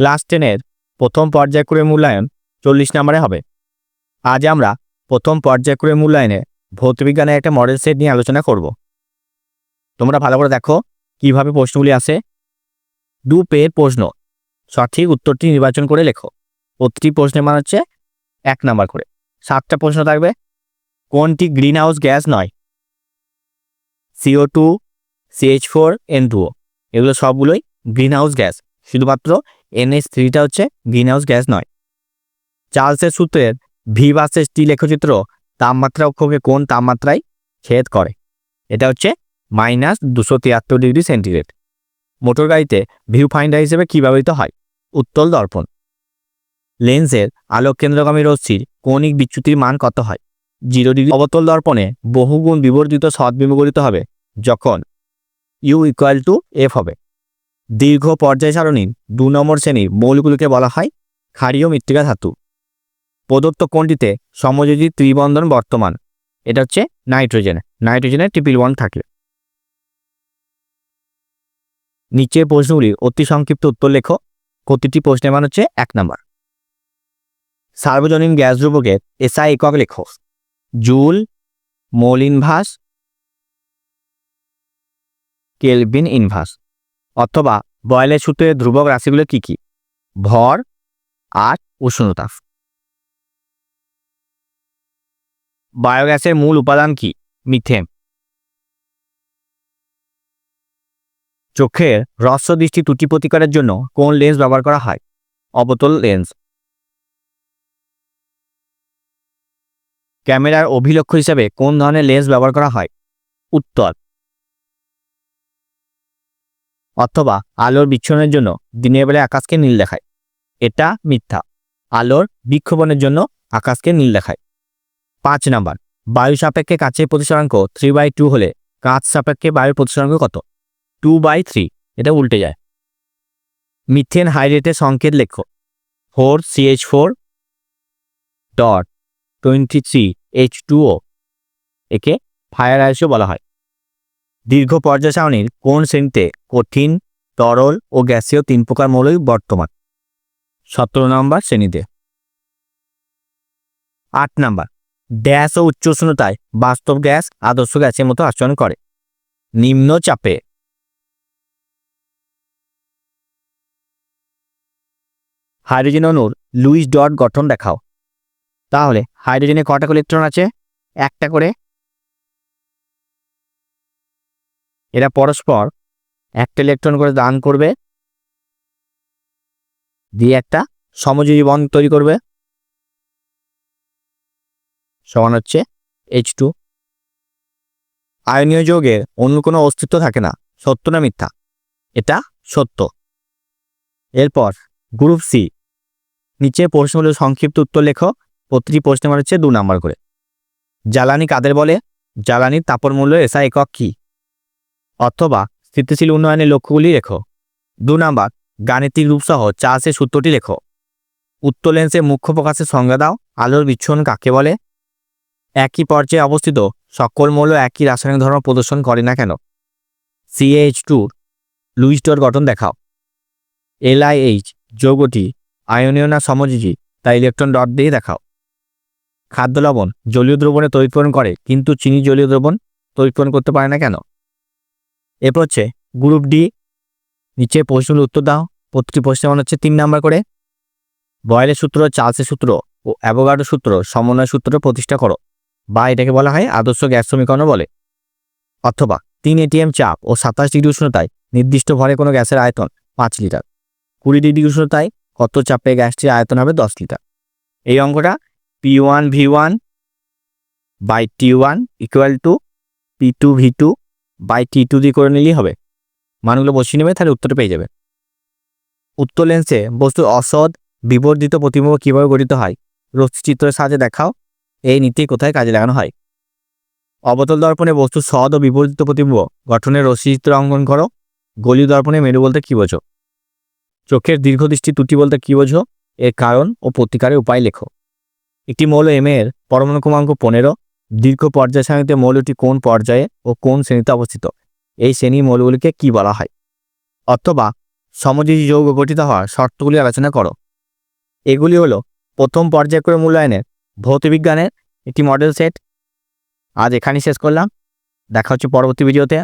Class টেনের প্রথম পর্যায়ক্রমে মূল্যায়ন চল্লিশ নম্বরে হবে। আজ আমরা প্রথম পর্যায়ক্রমে মূল্যায়নে ভৌতবিজ্ঞানের একটা মডেল সেট নিয়ে আলোচনা করব। তোমরা ভালো করে দেখো কীভাবে প্রশ্নগুলি আসে। দু পেয়ের প্রশ্ন, সঠিক উত্তরটি নির্বাচন করে লেখো। প্রতিটি প্রশ্নের মান হচ্ছে এক নাম্বার করে। সাতটা প্রশ্ন থাকবে, কোনটি গ্রিন হাউস গ্যাস নয়? CO two CH four, N two O এগুলো সবগুলোই গ্রিন হাউস গ্যাস। শুধুমাত্র এনএস থ্রিটা হচ্ছে গ্রিন হাউস গ্যাস নয়। চার্লসের সূত্রের ভি বাসের টি লেখচিত্র তাপমাত্রা অক্ষকে কোন তাপমাত্রায় ছেদ করে? এটা হচ্ছে মাইনাস দুশো তিয়াত্তর ডিগ্রি সেন্টিগ্রেড মোটর গাড়িতে ভিউ ফাইন্ডার হিসেবে কী ব্যবহৃত হয়? উত্তল দর্পণ। লেন্সের আলোক কেন্দ্রগামী রশ্মির কৌণিক বিচ্যুতির মান কত হয়? জিরো ডিগ্রি অবতল দর্পণে বহুগুণ বিবর্ধিত সদ্বিমুগরিত হবে যখন ইউ ইকুয়াল টু এফ হবে। দীর্ঘ পর্যায় সারণীর দু নম্বর শ্রেণির মৌলগুলিকে বলা হয় ক্ষারীয় মৃত্তিকা ধাতু। প্রদত্ত কোনটিতে সমযোজী ত্রিবন্ধন বর্তমান? এটা হচ্ছে নাইট্রোজেন। নাইট্রোজেনের ট্রিপল ওয়ান থাকে। নিচের প্রশ্নগুলির অতি সংক্ষিপ্ত উত্তর লেখো। প্রতিটি প্রশ্নের মান হচ্ছে এক নম্বর। সার্বজনীন গ্যাস দ্রব্যকে এসআই একক লেখো। Joule mole inverse kelvin inverse অথবা বয়লের সূত্রের ধ্রুবক রাশিগুলো কি কি? ভর, আর উষ্ণতা। বায়োগ্যাসের মূল উপাদান কি? মিথেন। চোখের হ্রস্ব দৃষ্টি ত্রুটি প্রতিকারের জন্য কোন লেন্স ব্যবহার করা হয়? অবতল লেন্স। ক্যামেরার অভিলক্ষ্য হিসাবে কোন ধরনের লেন্স ব্যবহার করা হয়? উত্তর। অথবা আলোর বিচ্ছনের জন্য দিনের বেলায় আকাশকে নীল দেখায়। এটা মিথ্যা। আলোর বিক্ষোভনের জন্য আকাশকে নীল দেখায়। পাঁচ নাম্বার, বায়ু সাপেক্ষে কাছের প্রতিসরাঙ্ক থ্রি বাই টু হলে কাঁচ সাপেক্ষে বায়ুর প্রতিসরাঙ্ক কত? টু বাই থ্রি এটা উল্টে যায়। মিথেন হাইড্রেটের সংকেত লেখো। Four CH four dot twenty three H two O একে ফায়ার আইসও বলা হয়। দীর্ঘ পর্যায় কোন শ্রেণীতে কঠিন, তরল ও গ্যাসীয় তিন প্রকার মৌলই বর্তমান? সতেরো নম্বর শ্রেণীতে। আট নম্বর। গ্যাস ও উচ্চ উষ্ণতায় বাস্তব গ্যাস আদর্শ গ্যাসের মতো আচরণ করে। নিম্ন চাপে। হাইড্রোজেন অণুর লুইস ডট গঠন দেখাও। তাহলে হাইড্রোজেনে কটা ইলেকট্রন আছে? একটা করে এরা পরস্পর একটা ইলেকট্রন করে দান করবে, দিয়ে একটা সমযোজী বন্ধ তৈরি করবে। সমান হচ্ছে এইচ টু আয়নীয় যৌগের অন্য কোনো অস্তিত্ব থাকে না, সত্য না মিথ্যা? এটা সত্য। এরপর গ্রুপ সি নিচে প্রশ্নগুলো সংক্ষিপ্ত উত্তর লেখো, প্রতিটি প্রশ্নের হচ্ছে দু নাম্বার করে। জ্বালানি কাদের বলে? জ্বালানির তাপর মূল্য এসা একক কি? অথবা স্থিতিশীল উন্নয়নের লক্ষ্যগুলি লেখো। দু নাম্বার, গাণিতিক রূপসহ চাষের সূত্রটি লেখো। উত্তর লেন্সের মুখ্য প্রকাশের সংজ্ঞা দাও, আলোর বিচ্ছন কাকে বলে? একই পর্যায়ে অবস্থিত, সকল মৌল একই রাসায়নিক ধর্ম প্রদর্শন করে না কেন? সিএইচ টু লুইস ডট গঠন দেখাও। এলআইএইচ যৌগটি আয়নীয় না সমযোজী তা ইলেকট্রন ডট দিয়ে দেখাও। খাদ্য লবণ, জলীয় দ্রবণে তৈরিপূরণ করে, কিন্তু চিনি জলীয় দ্রবণ তৈরিপূরণ করতে পারে না কেন? এরপর হচ্ছে গ্রুপ ডি নিচে প্রশ্নগুলো উত্তর দাও। প্রতিটি প্রশ্নের মান হচ্ছে তিন নাম্বার করে। বয়েলের সূত্র, চার্লসের সূত্র ও অ্যাভোগাডো সূত্র, সমন্বয় সূত্র প্রতিষ্ঠা করো। বা এটাকে বলা হয় আদর্শ গ্যাস সমীকরণ বলে। অথবা তিন এটিএম চাপ ও সাতাশ ডিগ্রি উষ্ণতায় নির্দিষ্ট ভরে কোনো গ্যাসের আয়তন পাঁচ লিটার। কুড়ি ডিগ্রি উষ্ণতায় কত চাপে গ্যাসটির আয়তন হবে দশ লিটার? এই অঙ্কটা P one V one by T one equal to P two V two by T two দিয়ে করে নিলেই হবে। মানগুলো বসিয়ে নেবে, তাহলে উত্তরটা পেয়ে যাবে। উত্তর লেন্সে বস্তুর অসৎ বিবর্ধিত প্রতিবিম্ব কীভাবে গঠিত হয়? রশ্মিচিত্রের সাহায্যে দেখাও। এই নীতি কোথায় কাজে লাগানো হয়? অবতল দর্পণে বস্তুর সদ ও বিবর্ধিত প্রতিবিম্ব গঠনের রশ্মিচিত্র অঙ্কন করো। গলি দর্পণে মেরু বলতে কী বোঝো? চোখের দীর্ঘদৃষ্টি ত্রুটি বলতে কী বোঝো? এর কারণ ও প্রতিকারের উপায় লেখো। একটি মৌল এম এর পরমাণু ক্রমাঙ্ক পনেরো। দীর্ঘ পর্যায় সারণীতে মৌলটি কোন পর্যায়ে ও কোন শ্রেণীতে অবস্থিত? এই শ্রেণির মৌলগুলিকে কি বলা হয়? অথবা সমযোজী যৌগ গঠিত হওয়ার শর্তগুলি আলোচনা করো। এগুলি হলো, প্রথম পর্যায়ক্রম মূল্যায়নের ভৌতবিজ্ঞানের একটি মডেল সেট আজ এখানেই শেষ করলাম। দেখা হচ্ছে পরবর্তী ভিডিওতে।